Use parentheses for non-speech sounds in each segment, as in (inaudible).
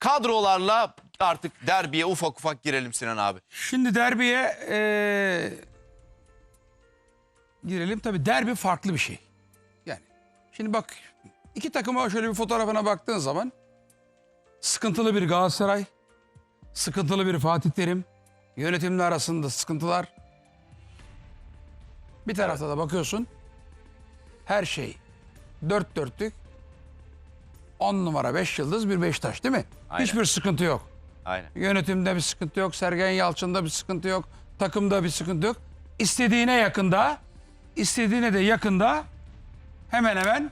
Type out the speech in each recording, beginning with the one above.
kadrolarla artık derbiye ufak ufak girelim Sinan abi. Şimdi derbiye eee, girelim. Tabii derbi farklı bir şey. Yani şimdi bak iki takıma şöyle bir fotoğrafına baktığın zaman sıkıntılı bir Galatasaray, sıkıntılı bir Fatih Terim, yönetimler arasında sıkıntılar. Bir tarafta da bakıyorsun her şey dört dörtlük 10 numara 5 yıldız bir Beşiktaş değil mi? Aynen. Hiçbir sıkıntı yok. Aynen. Yönetimde bir sıkıntı yok. Sergen Yalçın'da bir sıkıntı yok. Takımda bir sıkıntı yok. İstediğine yakında, istediğine de yakında hemen hemen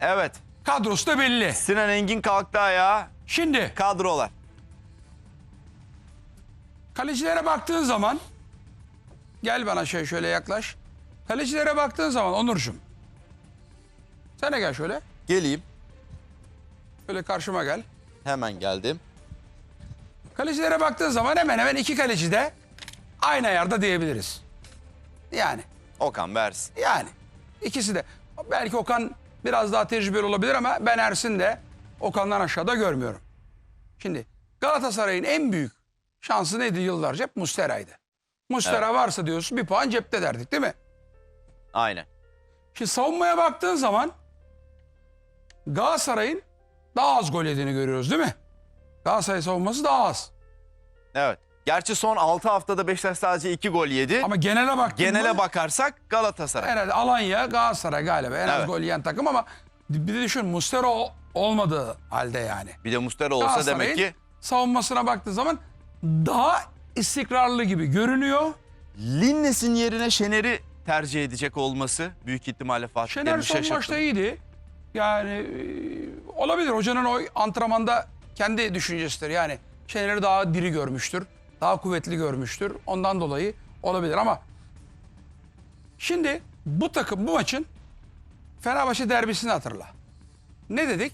Evet. kadrosu da belli. Sinan Engin kalktı ayağa. Şimdi Kadrolar. kalecilere baktığın zaman gel bana şey şöyle yaklaş. Kalecilere baktığın zaman Onurcuğum. Sen de gel şöyle. Geleyim. Şöyle karşıma gel. Hemen geldim. Kalecilere baktığın zaman hemen hemen iki kaleci de aynı ayarda diyebiliriz. Yani. Okan versin. Yani ikisi de. Belki Okan biraz daha tecrübeli olabilir ama ben Ersin de Okan'dan aşağıda görmüyorum. Şimdi Galatasaray'ın en büyük şansı neydi yıllarca? Hep Mustera'ydı. Mustera varsa diyorsun bir puan cepte derdik değil mi? Aynen. Şimdi savunmaya baktığın zaman Galatasaray'ın daha az gol yediğini görüyoruz değil mi? Galatasaray savunması daha az. Evet. Gerçi son 6 haftada Beşiktaş sadece 2 gol yedi. Ama genele baktığında Genele bakarsak Galatasaray. herhalde Alanya Galatasaray galiba en az Evet. gol yiyen takım ama bir de düşün Mustera o- olmadığı halde yani. Bir de Mustera olsa Galatasaray'ın demek ki savunmasına baktığı zaman daha istikrarlı gibi görünüyor. Linnes'in yerine Şener'i tercih edecek olması büyük ihtimalle Fatih Şener Terim'i son şaşırttı. maçta iyiydi. Yani e, olabilir hocanın o antrenmanda kendi düşüncesidir. Yani Şener'i daha diri görmüştür. Daha kuvvetli görmüştür. Ondan dolayı olabilir ama şimdi bu takım bu maçın Fenerbahçe derbisini hatırla. Ne dedik?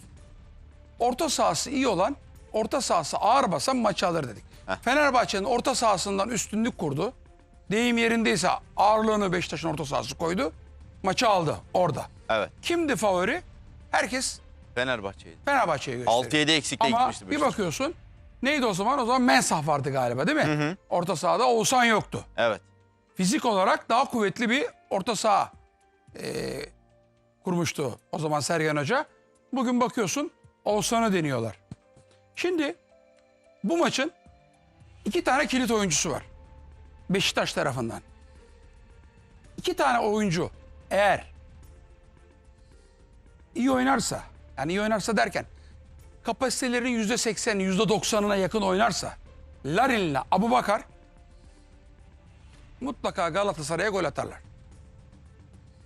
Orta sahası iyi olan, orta sahası ağır basan maçı alır dedik. Fenerbahçe'nin orta sahasından üstünlük kurdu. Deyim yerindeyse ağırlığını Beşiktaş'ın orta sahası koydu. Maçı aldı orada. Evet. Kimdi favori? Herkes Fenerbahçe'ydi. Fenerbahçe'ye gösteriyor. 6-7 eksikle Ama gitmişti bir Beşiktaş. bakıyorsun neydi o zaman? O zaman Mensah vardı galiba değil mi? Orta sahada Oğuzhan yoktu. Evet. Fizik olarak daha kuvvetli bir orta saha eee, kurmuştu o zaman Sergen Hoca. Bugün bakıyorsun Oğuzhan'ı deniyorlar. Şimdi bu maçın iki tane kilit oyuncusu var. Beşiktaş tarafından. İki tane oyuncu eğer iyi oynarsa, yani iyi oynarsa derken kapasitelerinin yüzde seksen, yüzde doksanına yakın oynarsa Larin'le Abu Bakar mutlaka Galatasaray'a gol atarlar.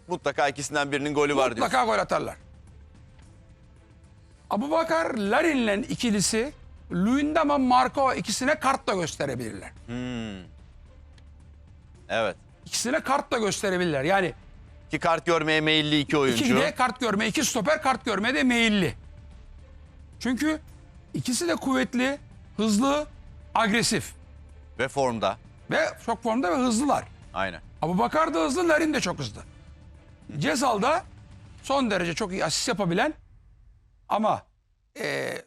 Mutlaka ikisinden birinin golü var diyor. Mutlaka gol atarlar. Abu Bakar Larin'le ikilisi Luyendama Marco ikisine kart da gösterebilirler. Evet. İkisine kart da gösterebilirler. Yani Ki kart görmeye meyilli iki oyuncu. iki de kart görme, iki stoper kart görmeye de meyilli. Çünkü ikisi de kuvvetli, hızlı, agresif Ve formda. ve çok formda ve hızlılar. Aynen. Abu Bakar da hızlı, Larin de çok hızlı. Cezal'da son derece çok iyi asist yapabilen ama eee,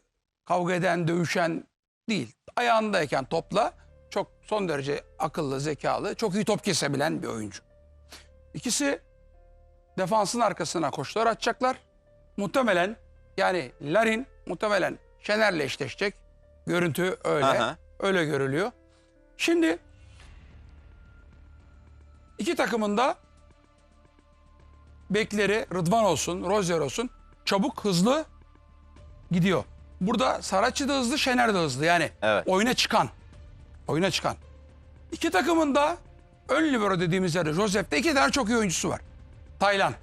kavga eden, dövüşen değil. Ayağındayken topla çok son derece akıllı, zekalı, çok iyi top kesebilen bir oyuncu. İkisi defansın arkasına koşular atacaklar. Muhtemelen yani Larin muhtemelen Şener'le eşleşecek. Görüntü öyle. Aha. Öyle görülüyor. Şimdi İki takımın da bekleri Rıdvan olsun, Rozier olsun çabuk, hızlı gidiyor. Burada Saratçı da hızlı, Şener de hızlı. Yani Evet. oyuna çıkan. Oyuna çıkan. İki takımın da ön libero dediğimiz yerde Josef'te iki tane çok iyi oyuncusu var. Taylan.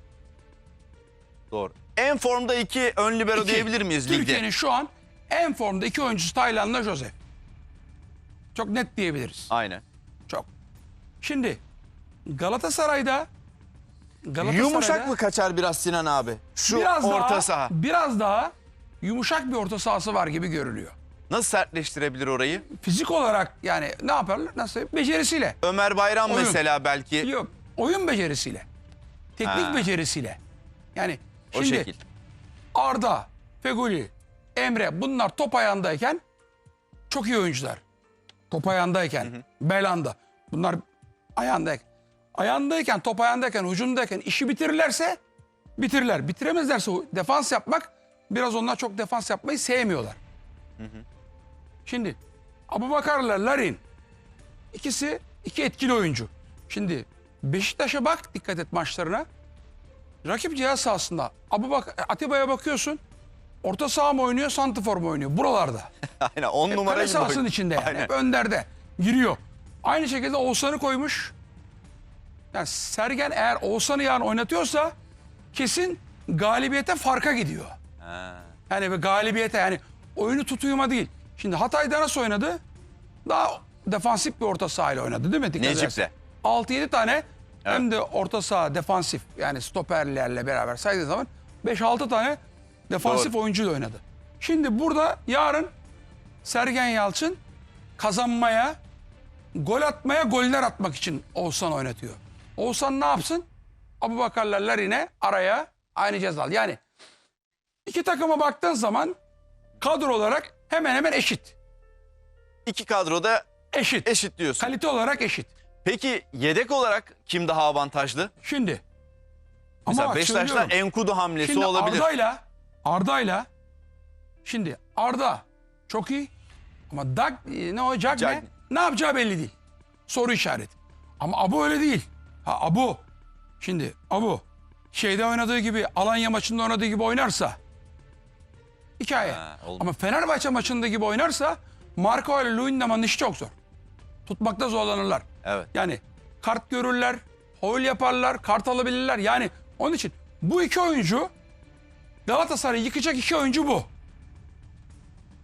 Doğru. En formda iki ön libero İki. diyebilir miyiz Türkiye'nin ligde? şu an en formda iki oyuncusu Taylan'la Josef. Çok net diyebiliriz. Aynen. Çok. Şimdi Galatasaray'da Galatasaray'da Yumuşak mı kaçar biraz Sinan abi? Şu biraz orta daha, saha. Biraz daha yumuşak bir orta sahası var gibi görülüyor. Nasıl sertleştirebilir orayı? Fizik olarak yani ne yaparlar? Nasıl? Becerisiyle. Ömer Bayram Oyun. mesela belki Yok. Oyun becerisiyle. Teknik Ha. becerisiyle. Yani o şimdi şekil. Arda, Feguli, Emre bunlar top ayağındayken çok iyi oyuncular. Top ayağındayken, belanda. Bunlar ayağındayken. Ayağındayken, top ayağındayken, hücumdayken işi bitirirlerse bitirirler. Bitiremezlerse defans yapmak biraz onlar çok defans yapmayı sevmiyorlar. Şimdi Abubakar'la Larin ikisi iki etkili oyuncu. Şimdi Beşiktaş'a bak dikkat et maçlarına. Rakip cihaz sahasında Abubakar, Atiba'ya bakıyorsun. Orta saha mı oynuyor, santifor mu oynuyor? Buralarda. (laughs) Aynen 10 numara Kale gibi sahasının içinde yani. Aynen. Hep önderde. Giriyor. Aynı şekilde Oğuzhan'ı koymuş. Yani Sergen eğer Oğuzhan'ı yarın oynatıyorsa kesin galibiyete farka gidiyor. Ha. Yani ve galibiyete yani oyunu tutuyuma değil. Şimdi Hatay'da nasıl oynadı? Daha defansif bir orta sahayla oynadı değil mi? Dikkat Necip'le. Edersen. 6-7 tane hem de orta saha defansif yani stoperlerle beraber saydığı zaman 5-6 tane defansif Doğru. oyuncuyla oynadı. Şimdi burada yarın Sergen Yalçın kazanmaya, gol atmaya, goller atmak için Oğuzhan oynatıyor. Oğuzhan ne yapsın? Abubakar'la Larin'e araya aynı cezal. Yani iki takıma baktığın zaman kadro olarak hemen hemen eşit. İki kadroda Eşit. eşit diyorsun. Kalite olarak eşit. Peki yedek olarak kim daha avantajlı? Şimdi. Ama Mesela bak Beşiktaş'ta söylüyorum. Enkudu hamlesi Şimdi olabilir. Arda'yla Arda'yla şimdi Arda çok iyi ama Dag, ne o Cagne Cagne. ne yapacağı belli değil. Soru işareti. Ama Abu öyle değil. Ha Abu şimdi Abu şeyde oynadığı gibi Alanya maçında oynadığı gibi oynarsa hikaye. Ha, ama Fenerbahçe maçında gibi oynarsa Marco ile Luyendama'nın işi çok zor. Tutmakta zorlanırlar. Evet. Yani kart görürler, foul yaparlar, kart alabilirler. Yani onun için bu iki oyuncu Galatasaray'ı yıkacak iki oyuncu bu.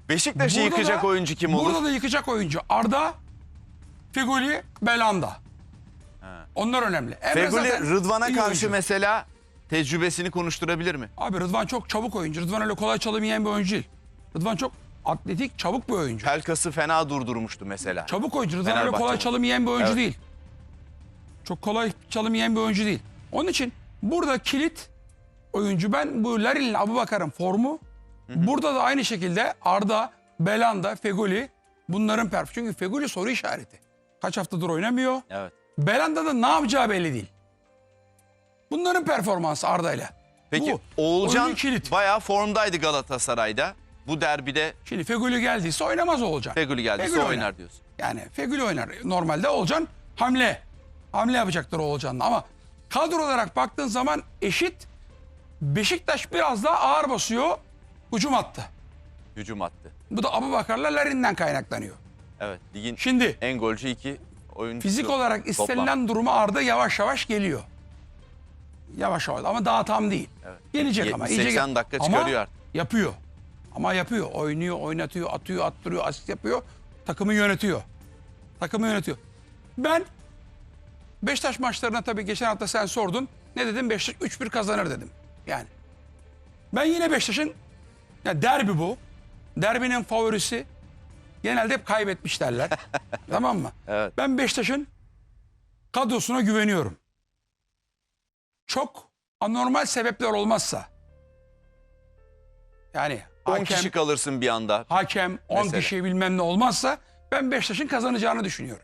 Beşiktaş'ı Burada yıkacak da- oyuncu kim olur? Burada da yıkacak oyuncu Arda, Figuli, Belanda. Onlar önemli. Emre Feguli zaten Rıdvan'a iyi karşı oyuncu. mesela tecrübesini konuşturabilir mi? Abi Rıdvan çok çabuk oyuncu. Rıdvan öyle kolay çalım yiyen bir oyuncu değil. Rıdvan çok atletik, çabuk bir oyuncu. Pelkas'ı fena durdurmuştu mesela. Çabuk oyuncu. Rıdvan öyle kolay çalım yiyen bir oyuncu Evet. değil. Çok kolay çalım yiyen bir oyuncu değil. Onun için burada kilit oyuncu ben bu Larin'le Abubakar'ın formu. Burada da aynı şekilde Arda, Belanda, Feguli bunların perf. Çünkü Feguli soru işareti. Kaç haftadır oynamıyor. Evet. Belanda da ne yapacağı belli değil. Bunların performansı Arda'yla. Peki Bu Oğulcan oyunun kilit. bayağı formdaydı Galatasaray'da. Bu derbide Şimdi Feguli geldiyse oynamaz olacak. Feguli geldiyse Feguli oynar diyorsun. Yani Feguli oynar. Normalde Olcan hamle. Hamle yapacaktır Olcan'la ama kadro olarak baktığın zaman eşit. Beşiktaş biraz daha ağır basıyor. Hücum attı. Hücum attı. Bu da Abubakar'la Larin'den kaynaklanıyor. Evet ligin Şimdi en golcü iki oyuncusu. fizik olarak toplam. istenilen duruma Arda yavaş yavaş geliyor. Yavaş yavaş ama daha tam değil. Gelecek ama. 80 iyice dakika Ama çıkarıyor artık. Yapıyor. Ama yapıyor. Oynuyor, oynatıyor, atıyor, attırıyor, asist yapıyor. Takımı yönetiyor. Takımı yönetiyor. Ben Beşiktaş maçlarına tabii geçen hafta sen sordun. Ne dedim? Beşiktaş 3-1 kazanır dedim. Yani. Ben yine Beşiktaş'ın ya derbi bu. Derbinin favorisi. Genelde hep kaybetmiş derler. (laughs) tamam mı? Evet. Ben Beşiktaş'ın kadrosuna güveniyorum. Çok anormal sebepler olmazsa. Yani 10 hakem, kişi kalırsın bir anda. hakem 10 Mesela. kişi bilmem ne olmazsa ben Beşiktaş'ın kazanacağını düşünüyorum.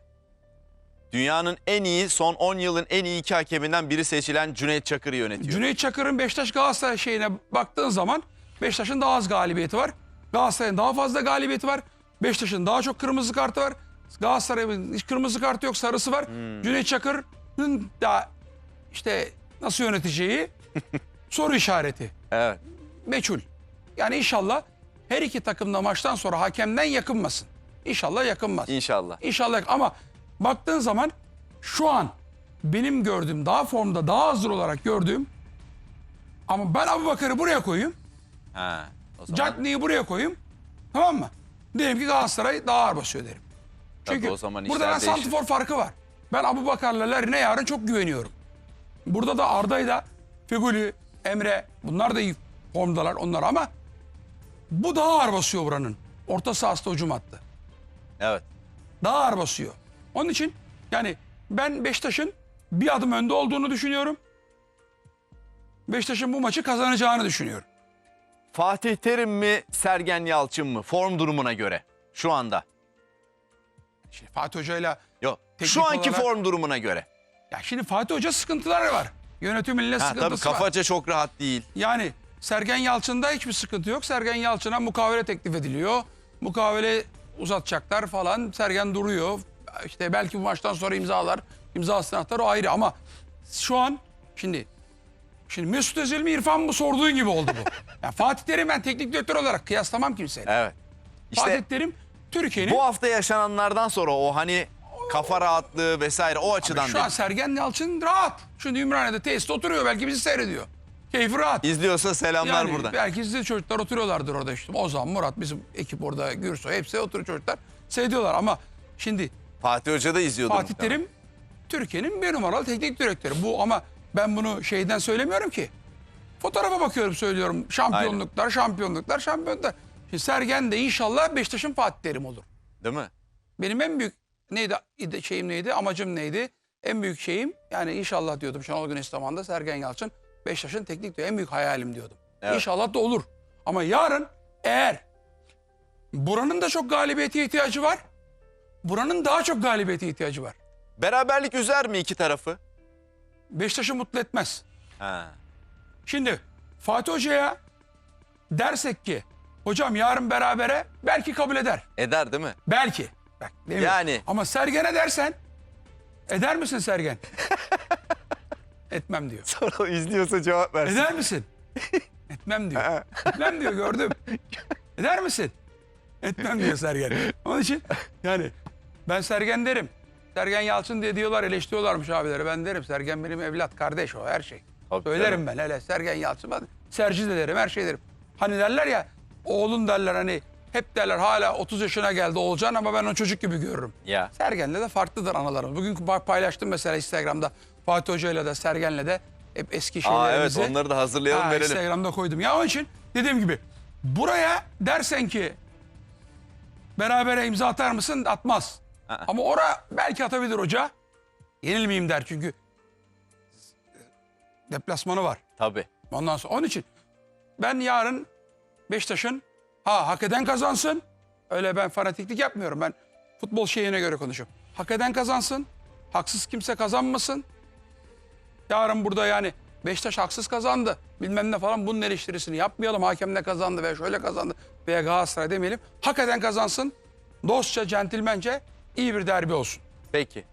Dünyanın en iyi son 10 yılın en iyi iki hakeminden biri seçilen Cüneyt Çakır'ı yönetiyor. Cüneyt Çakır'ın Beşiktaş Galatasaray şeyine baktığın zaman Beşiktaş'ın daha az galibiyeti var. Galatasaray'ın daha fazla galibiyeti var. Beşiktaş'ın daha çok kırmızı kartı var. Galatasaray'ın hiç kırmızı kartı yok, sarısı var. Hmm. Cüneyt Çakır'ın da işte nasıl yöneteceği (laughs) soru işareti. Evet. Meçhul. Yani inşallah her iki takım da maçtan sonra hakemden yakınmasın. İnşallah yakınmaz. İnşallah. İnşallah ama baktığın zaman şu an benim gördüğüm daha formda daha hazır olarak gördüğüm ama ben Abu Bakar'ı buraya koyayım. Ha. O zaman Cagney'i buraya koyayım. Tamam mı? Derim ki Galatasaray daha ağır basıyor derim. Tabii Çünkü o zaman burada işler ben değişir. santifor farkı var. Ben Abu Bakar'la Larin'e yarın çok güveniyorum. Burada da Arda'yla Figuli, Emre bunlar da iyi formdalar onlar ama bu daha ağır basıyor buranın. Orta sahası hücum attı. Evet. Daha ağır basıyor. Onun için yani ben Beşiktaş'ın bir adım önde olduğunu düşünüyorum. Beşiktaş'ın bu maçı kazanacağını düşünüyorum. Fatih Terim mi Sergen Yalçın mı form durumuna göre şu anda? Şimdi Fatih Hoca'yla Yok. Şu anki olarak- form durumuna göre. ya şimdi Fatih Hoca sıkıntıları var. Yönetiminle Ha, tabii sıkıntısı var. kafaca çok rahat değil. Yani Sergen Yalçın'da hiçbir sıkıntı yok. Sergen Yalçın'a mukavele teklif ediliyor. Mukavele uzatacaklar falan. Sergen duruyor. İşte belki bu maçtan sonra imzalar. İmzasını atar o ayrı ama şu an şimdi şimdi Mesut Özil mi İrfan mı sorduğun gibi oldu bu. (laughs) Yani Fatih Terim ben teknik direktör olarak kıyaslamam kimseyle. Evet. İşte Fatih Terim Türkiye'nin bu hafta yaşananlardan sonra o hani kafa rahatlığı vesaire o açıdan şu an değil. Sergen Yalçın rahat. Şimdi Ümraniye'de tesiste oturuyor belki bizi seyrediyor. Keyfi rahat. İzliyorsa selamlar Yani buradan. belki sizde çocuklar oturuyorlardır orada işte. Ozan, Murat, bizim ekip orada, Gürsoy hepsi oturuyor çocuklar. Seyrediyorlar ama şimdi Fatih Hoca da izliyordu. Fatih muhtemelen. Terim Türkiye'nin bir numaralı teknik direktörü. Bu ama ben bunu şeyden söylemiyorum ki. Fotoğrafa bakıyorum söylüyorum. Şampiyonluklar, şampiyonluklar, şampiyonluklar. Şimdi Sergen de inşallah Beşiktaş'ın Fatih Terim olur. Değil mi? Benim en büyük neydi şeyim neydi amacım neydi? En büyük şeyim yani inşallah diyordum Şenol Güneş zamanında Sergen Yalçın Beşiktaş'ın teknik direktörü en büyük hayalim diyordum. Evet. İnşallah da olur. Ama yarın eğer buranın da çok galibiyete ihtiyacı var. Buranın daha çok galibiyete ihtiyacı var. Beraberlik üzer mi iki tarafı? Beşiktaş'ı mutlu etmez. Ha. Şimdi Fatih Hoca'ya dersek ki hocam yarın berabere belki kabul eder. Eder değil mi? Belki. Bak, değil mi? Yani. Ama Sergen'e dersen eder misin Sergen? (laughs) Etmem diyor. (laughs) Sonra o izliyorsa cevap versin. Eder misin? (laughs) Etmem diyor. Etmem diyor gördüm. (laughs) Eder misin? Etmem diyor Sergen. Onun için yani ben Sergen derim. Sergen Yalçın diye diyorlar eleştiriyorlarmış abileri. Ben derim Sergen benim evlat kardeş o her şey. Tabii Söylerim ben hele Sergen Yalçın. Ben Serci de derim her şey derim. Hani derler ya oğlun derler hani hep derler hala 30 yaşına geldi olacaksın ama ben onu çocuk gibi görürüm. Ya. Sergen'le de farklıdır analarımız. Bugün pa- paylaştım mesela Instagram'da Fatih Hoca'yla da Sergen'le de hep eski Aa, evet onları da hazırlayalım Ha, verelim. Instagram'da koydum. Ya onun için dediğim gibi buraya dersen ki berabere imza atar mısın? Atmaz. Aa. Ama ora belki atabilir hoca. Yenilmeyeyim der çünkü deplasmanı var. Tabii. Ondan sonra onun için ben yarın Beşiktaş'ın ha hak eden kazansın. Öyle ben fanatiklik yapmıyorum. Ben futbol şeyine göre konuşuyorum. Hak eden kazansın. Haksız kimse kazanmasın. Yarın burada yani Beşiktaş haksız kazandı. Bilmem ne falan bunun eleştirisini yapmayalım. Hakem ne kazandı veya şöyle kazandı veya Galatasaray demeyelim. Hak eden kazansın. Dostça, centilmence iyi bir derbi olsun. Peki.